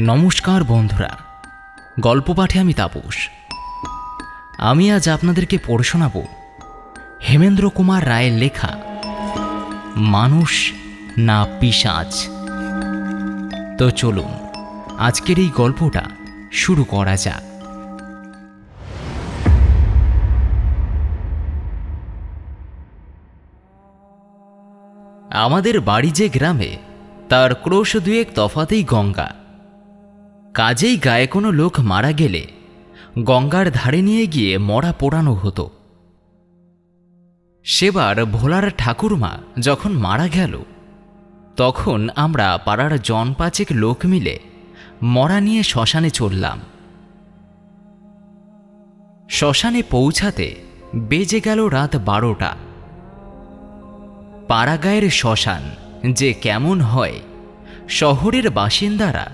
নমস্কার বন্ধুরা। গল্প পাঠে আমি তাপস। আমি আজ আপনাদেরকে পড়ে শোনাব হেমেন্দ্র কুমার রায়ের লেখা, মানুষ না পিশাচ। তো চলুন, আজকের এই গল্পটা শুরু করা যাক। আমাদের বাড়ি যে গ্রামে, তার ক্রোশ দুয়েক তফাতেই গঙ্গা। কাজেই গায়ে কোনো লোক মারা গেলে গঙ্গার ধারে নিয়ে গিয়ে মরা পোড়ানো হতো। সেবার ভোলার ঠাকুরমা যখন মারা গেল, তখন আমরা পাড়ার জন পাঁচেক লোক মিলে মরা নিয়ে শ্মশানে চললাম। শ্মশানে পৌঁছাতে বেজে গেল রাত বারোটা। পাড়াগায়ের শ্মশান যে কেমন হয়, শহরের বাসিন্দারা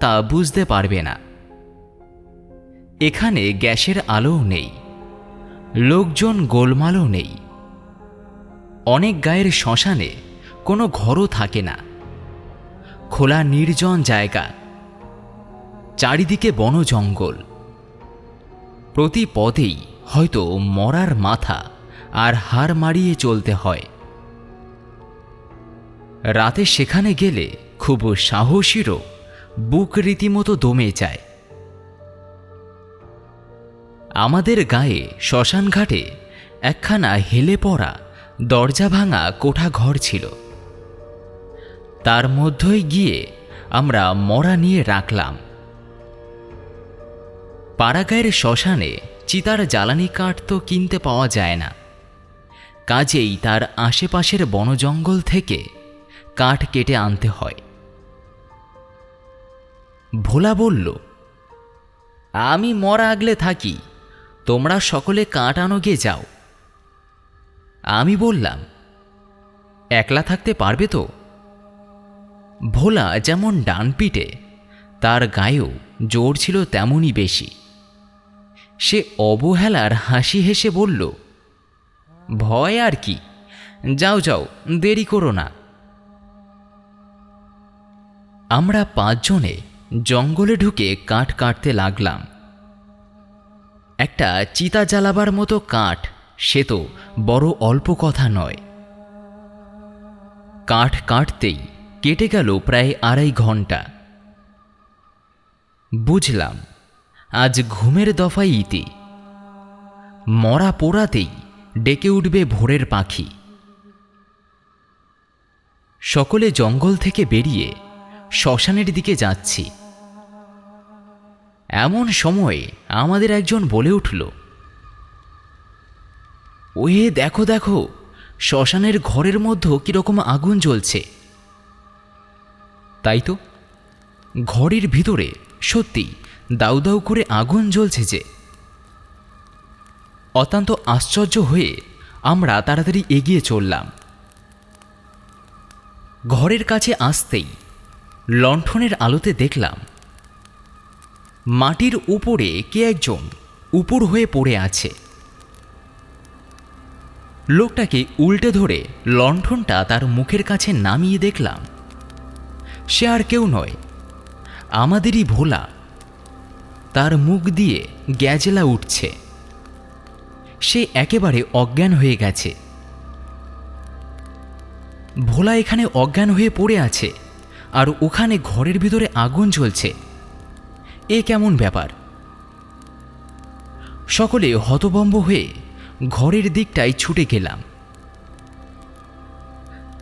তা বুঝতে পারবে না। এখানে গ্যাসের আলোও নেই, লোকজন গোলমালও নেই। অনেক গায়ের শ্মশানে কোনো ঘরও থাকে না। খোলা নির্জন জায়গা, চারিদিকে বন জঙ্গল। প্রতি পদেই হয়তো মরার মাথা আর হার মারিয়ে চলতে হয়। রাতে সেখানে গেলে খুব সাহসীরও বুক রীতিমতো দমে যায়। আমাদের গায়ে শ্মশান ঘাটে একখানা হেলে পড়া দরজা ভাঙা কোঠা ঘর ছিল। তার মধ্যেই গিয়ে আমরা মরা নিয়ে রাখলাম। পাড়াগায়ের শ্মশানে চিতার জ্বালানি কাঠ তো কিনতে পাওয়া যায় না। কাজেই তার আশেপাশের বনজঙ্গল থেকে কাঠ কেটে আনতে হয়। ভোলা বলল, আমি মরা আগলে থাকি, তোমরা সকলে কাঠ আনো গিয়ে যাও। আমি বললাম, একলা থাকতে পারবে তো? ভোলা যেমন ডান পিঠে, তার গায়েও জোর ছিল তেমনই বেশি। সে অবহেলার হাসি হেসে বলল, ভয় আর কি, যাও যাও, দেরি করো না। আমরা পাঁচজনে জঙ্গলে ঢুকে কাঠ কাটতে লাগলাম। একটা চিতা জ্বালাবার মতো কাঠ, সে তো বড় অল্প কথা নয়। কাঠ কাটতেই কেটে গেল প্রায় আড়াই ঘণ্টা। বুঝলাম, আজ ঘুমের দফাই ইতি। মরা পোড়াতেই ডেকে উঠবে ভোরের পাখি। সকলে জঙ্গল থেকে বেরিয়ে শ্মশানের দিকে যাচ্ছি। এমন সময়ে আমাদের একজন বলে উঠল ওয়ে দেখো দেখো, শ্মশানের ঘরের মধ্যে কীরকম আগুন জ্বলছে। তাই তো, ঘরের ভিতরে সত্যি দাউ দাউ করে আগুন জ্বলছে যে। অত্যন্ত আশ্চর্য হয়ে আমরা তাড়াতাড়ি এগিয়ে চললাম। ঘরের কাছে আসতেই লণ্ঠনের আলোতে দেখলাম মাটির উপরে কে একজন উপর হয়ে পড়ে আছে? লোকটাকে উল্টে ধরে লণ্ঠনটা তার মুখের কাছে নামিয়ে দেখলাম। সে আর কেউ নয়, আমাদেরই ভোলা। তার মুখ দিয়ে গ্যাজেলা উঠছে। সে একেবারে অজ্ঞান হয়ে গেছে। ভোলা এখানে অজ্ঞান হয়ে পড়ে আছে আর ওখানে ঘরের ভিতরে আগুন জ্বলছে। এ কেমন ব্যাপার? সকলে হতবম্ব হয়ে ঘরের দিকটায় ছুটে গেলাম।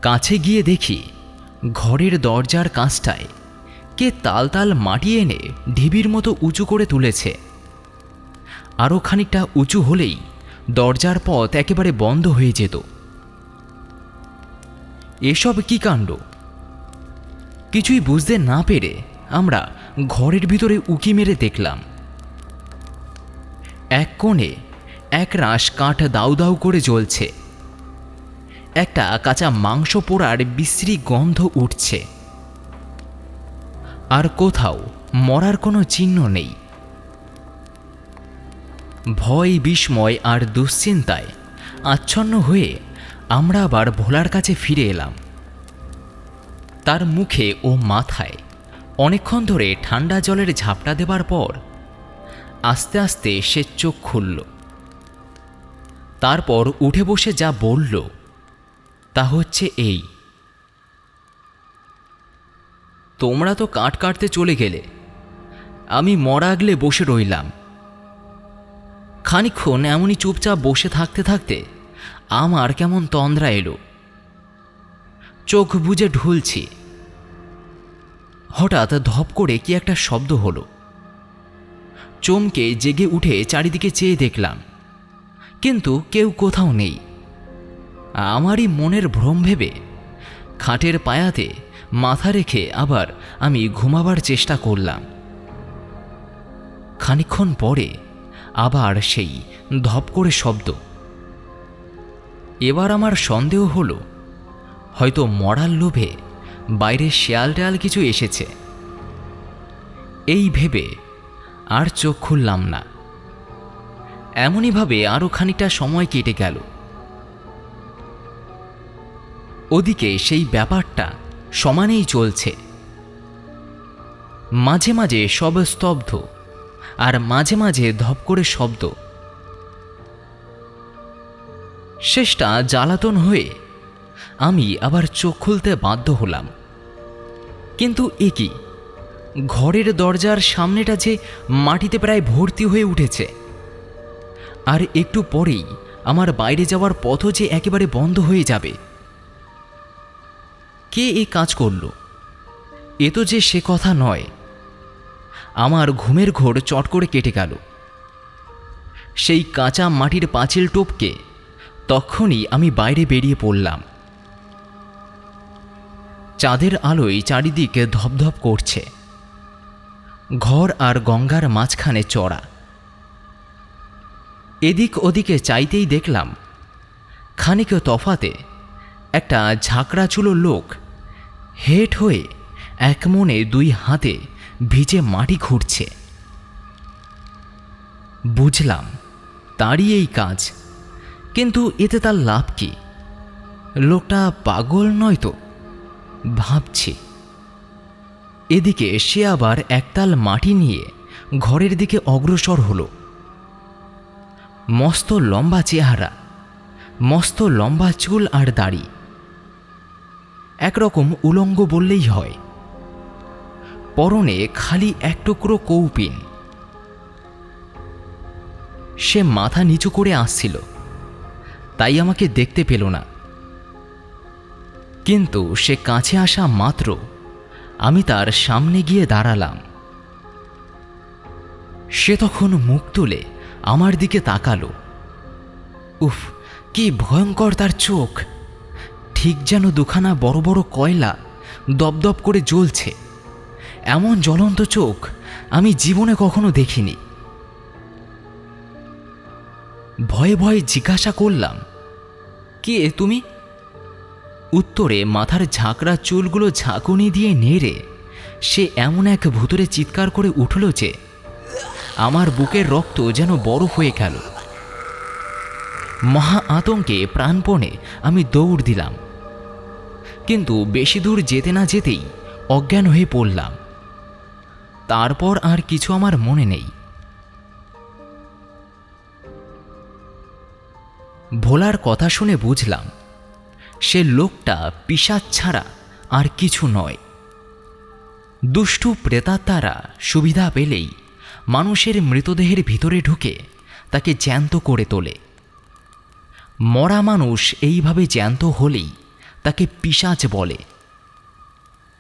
কাছে গিয়ে দেখি ঘরের দরজার কাঁচটায় কে তাল তাল মাটি এনে ঢিবির মতো উঁচু করে তুলেছে। আরও খানিকটা উঁচু হলেই দরজার পথ একেবারে বন্ধ হয়ে যেত। এসব কি কাণ্ড? কিছুই বুঝতে না পেরে আমরা ঘরের ভিতরে উকি মেরে দেখলাম। এক কোণে এক রাশ কাঠ দাউ দাউ করে জ্বলছে। একটা কাঁচা মাংস পোড়ার বিশ্রী গন্ধ উঠছে। আর কোথাও মরার কোনো চিহ্ন নেই। ভয়, বিস্ময় আর দুশ্চিন্তায় আচ্ছন্ন হয়ে আমরা আবার ভোলার কাছে ফিরে এলাম। তার মুখে ও মাথায় অনেকক্ষণ ধরে ঠান্ডা জলের ঝাপটা দেবার পর আস্তে আস্তে সে চোখ খুলল। তারপর উঠে বসে যা বলল তা হচ্ছে এই। তোমরা তো কাঠ কাটতে চলে গেলে। আমি মরা আগলে বসে রইলাম। খানিক্ষণ এমনই চুপচাপ বসে থাকতে থাকতে আমার কেমন তন্দ্রা এলো। চোখ বুজে ঢুলছি। হঠাৎ ধপ করে কি একটা শব্দ হলো। চমকে জেগে উঠে চারিদিকে চেয়ে দেখলাম, কিন্তু কেউ কোথাও নেই। আমারই মনের ভ্রম ভেবে খাটের পায়াতে মাথা রেখে আবার আমি ঘুমাবার চেষ্টা করলাম। খানিক্ষণ পরে আবার সেই ধপ করে শব্দ। এবার আমার সন্দেহ হলো, হয়তো মরার লোভে বাইরে শেয়াল টেয়াল কিছু এসেছে। এই ভেবে আর চোখ খুললাম না। এমনইভাবে আরও খানিকটা সময় কেটে গেল। ওদিকে সেই ব্যাপারটা সমানেই চলছে। মাঝে মাঝে সব স্তব্ধ আর মাঝে মাঝে ধপ করে শব্দ। শেষটা জ্বালাতন হয়ে আমি আবার চোখ খুলতে বাধ্য হলাম। কিন্তু এ কি? ঘরের দরজার সামনেটা যে মাটিতে প্রায় ভর্তি হয়ে উঠেছে। আর একটু পরেই আমার বাইরে যাওয়ার পথও যে একেবারে বন্ধ হয়ে যাবে। কে এই কাজ করল? এ তো যে সে কথা নয়। আমার ঘুমের ঘোর চট করে কেটে গেল। সেই কাঁচা মাটির পাঁচিল টোপকে তখনই আমি বাইরে বেরিয়ে পড়লাম। চাঁদের আলোয় চারিদিকে ধপধপ করছে। ঘর আর গঙ্গার মাঝখানে চড়া। এদিক ওদিকে চাইতেই দেখলাম, খানিক তফাতে একটা ঝাঁকড়াচুলো লোক হেট হয়ে এক মনে দুই হাতে ভিজে মাটি খুঁড়ছে। বুঝলাম, তারই এই কাজ, কিন্তু এতে তার লাভ কি? লোকটা পাগল নয় তো? ভাবছি। এদিকে সে আবার একতাল মাটি নিয়ে ঘরের দিকে অগ্রসর হলো। মস্ত লম্বা চেহারা, মস্ত লম্বা চুল আর দাড়ি। একরকম উলঙ্গ বললেই হয়। পরনে খালি এক টুকরো কৌপিন। সে মাথা নিচু করে আসছিল। তাই আমাকে দেখতে পেল না। কিন্তু সে কাছে আসা মাত্র। আমি তার সামনে গিয়ে দাঁড়ালাম। সে তখন মুখ তুলে আমার দিকে তাকালো। উফ, কি ভয়ঙ্কর তার চোখ। ঠিক যেন দুখানা বড় বড় কয়লা দপদপ করে জ্বলছে। এমন জ্বলন্ত চোখ আমি জীবনে কখনো দেখিনি। ভয়ে ভয়ে জিজ্ঞাসা করলাম, কে তুমি? উত্তরে মাথার ঝাঁকড়া চুলগুলো ঝাঁকুনি দিয়ে নেড়ে সে এমন এক ভুতুরে চিৎকার করে উঠল যে, আমার বুকের রক্ত যেন বরফ হয়ে গেল। মহা আতঙ্কে প্রাণপণে আমি দৌড় দিলাম। কিন্তু বেশি দূর যেতে না যেতেই অজ্ঞান হয়ে পড়লাম। তারপর আর কিছু আমার মনে নেই। ভোলার কথা শুনে বুঝলাম সে লোকটা পিসাদ ছাড়া আর কিছু নয়। দুষ্টু প্রেতাত্মারা সুবিধা পেলেই মানুষের মৃতদেহের ভিতরে ঢুকে তাকে জ্যান্ত করে তোলে। মরা মানুষ এইভাবে জ্যান্ত হলেই তাকে পিসাচ বলে।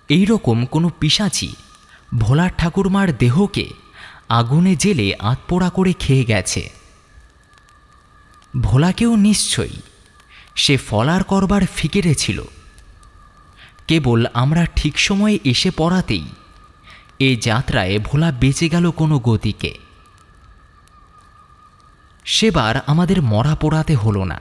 এই রকম কোনো পিসাচি ভোলার ঠাকুরমার দেহকে আগুনে জেলে আতপোড়া করে খেয়ে গেছে। ভোলাকেও নিশ্চয়ই সে ফলার করবার ফিকেরে ছিল। কেবল আমরা ঠিক সময়ে এসে পড়াতেই এ যাত্রায় ভোলা বেঁচে গেল কোনো গতিকে। সেবার আমাদের মরা পোড়াতে হলো না।